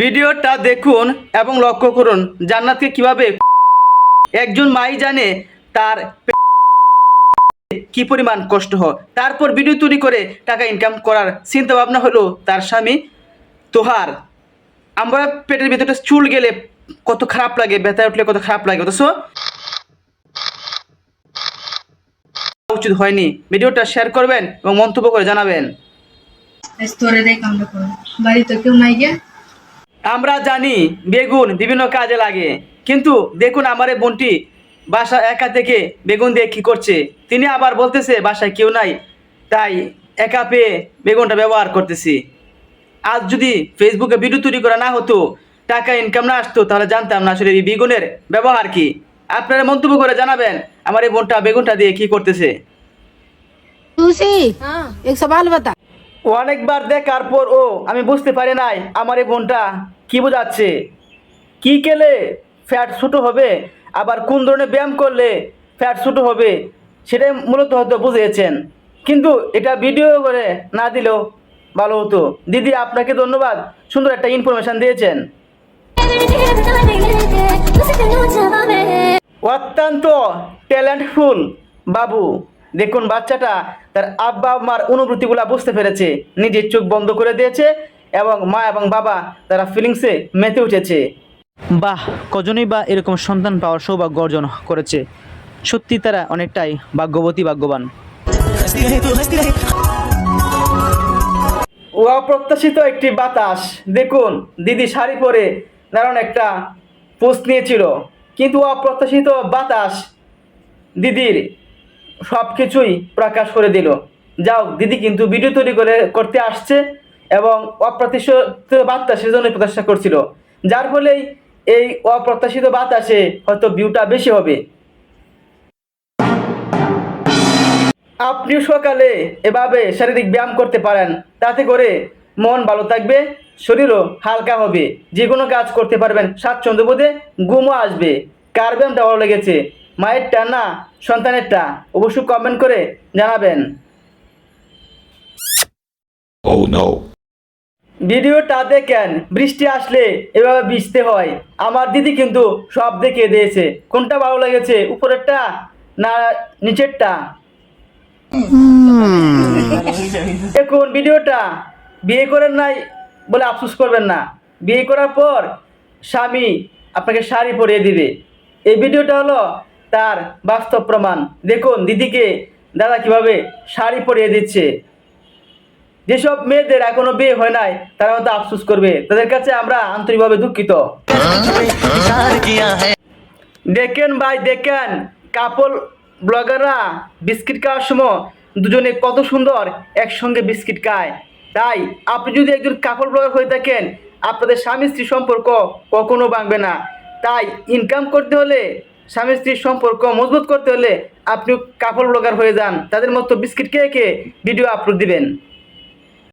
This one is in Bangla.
ভিডিওটা দেখুন এবং লক্ষ্য করুন জান্নাতকে কীভাবে একজন মাই জানে তার কি পরিমাণ কষ্ট হয়। তারপর ভিডিও তৈরি করে টাকা ইনকাম করার চিন্তা ভাবনা হলো তার স্বামী তোহার। আমরা পেটের ভিতরে চুল গেলে কত খারাপ লাগে, ব্যথা উঠলে কত খারাপ লাগে, অথচ উচিত হয়নি। ভিডিওটা শেয়ার করবেন এবং মন্তব্য করে জানাবেন। বাড়ি তো কেউ নাই গে? আমরা জানি বেগুন বিভিন্ন কাজে লাগে। কিন্তু দেখুন আমার এই বোনটি বাসা একা থেকে বেগুন দিয়ে কী করছে। তিনি আবার বলতেছে বাসায় কেউ নাই তাই একা পেয়ে বেগুনটা ব্যবহার করতেছি। আজ যদি ফেসবুকে ভিডিও তৈরি করা না হতো টাকা ইনকাম না আসতো তাহলে জানতাম না আসলে এই বেগুনের ব্যবহার কি। আপনারা মন্তব্য করে জানাবেন আমার এই বোনটা বেগুনটা দিয়ে কি করতেছে? তুলসী হ্যাঁ। এক সবাল বাতা। অনেকবার দেখার পর ও আমি বুঝতে পারি নাই আমার এই বোনটা কি বোঝাচ্ছে। কি খেলে ফ্যাট ছোটো হবে, আবার কোন ধরনের ব্যায়াম করলে ফ্যাট ছোটো হবে, সেটাই মূলত হয়তো বুঝিয়েছেন। কিন্তু এটা ভিডিও করে না দিলেও ভালো হতো। দিদি, আপনাকে ধন্যবাদ। সুন্দর একটা ইনফরমেশান দিয়েছেন। অত্যন্ত ট্যালেন্টফুল বাবু। দেখুন বাচ্চাটা তার আব্বা মার অনুভূতিগুলা বুঝতে পেরেছে, নিজের চোখ বন্ধ করে দিয়েছে এবং মা এবং বাবা তারা ফিলিংসে মেতে উঠেছে। বাহ, কজনই বা এরকম সন্তান পাওয়ার সৌভাগ্য অর্জন করেছে। সত্যি তারা অনেকটাই ভাগ্যবতী, ভাগ্যবান। ও অপ্রত্যাশিত একটি বাতাস। দেখুন, দিদি শাড়ি পরে দারুণ একটা পোস্ট নিয়েছিল। কিন্তু অপ্রত্যাশিত বাতাস দিদির। সব কিছুই প্রকাশ করে দিল। যাও, দিদি কিন্তু ভিডিও তৈরি করে, করতে আসছে এবং অপ্রত্যাশিত বাতাস সেজন্য প্রত্যাশা করছিল। যার ফলেই এই অপ্রত্যাশিত বাতাসে হয়তো ভিউটা বেশি হবে। আপনি সকালে এভাবে শারীরিক ব্যায়াম করতে পারেন। তাতে করে মন ভালো থাকবে, শরীরও হালকা হবে। যে কোনো কাজ করতে পারবেন। স্বাচ্ছন্দ্য বোধে ঘুমও আসবে। কার ব্যায়ামটা ভালো লেগেছে? মায়েরটা না সন্তানেরটা। অবশ্যই কমেন্ট করে জানাবেন। Oh ভিডিওটা দেখেন বৃষ্টি আসলে এভাবে ভিজতে হয়। আমার দিদি কিন্তু সব দেখে দিয়েছে। কোনটা ভালো লেগেছে উপরেরটা না নিচেরটা? দেখুন ভিডিওটা বিয়ে করেন নাই বলে আফসোস করবেন না। বিয়ে করার পর স্বামী আপনাকে শাড়ি পরিয়ে দিবে। এই ভিডিওটা হলো তার বাস্তব প্রমাণ। দেখুন, দিদিকে দাদা কীভাবে শাড়ি পরিয়ে দিচ্ছে। যেসব মেয়েদের এখনও বিয়ে হয় নাই, তারা হয়তো আফসোস করবে। তাদের কাছে আমরা আন্তরিকভাবে দুঃখিত। দেখেন ভাই, দেখেন, কাপল ব্লগাররা বিস্কিট খাওয়ার সময় দুজনে কত সুন্দর একসঙ্গে বিস্কিট খায়। তাই আপনি যদি একজন কাপল ব্লগার হয়ে থাকেন, আপনাদের স্বামী স্ত্রী সম্পর্ক কখনো ভাঙবে না। তাই ইনকাম করতে হলে স্বামী স্ত্রীর সম্পর্ক মজবুত করতে হলে আপনি কাপড় ব্লগার হয়ে যান। তাদের মতো বিস্কিট খেয়ে খেয়ে ভিডিও আপলোড দিবেন।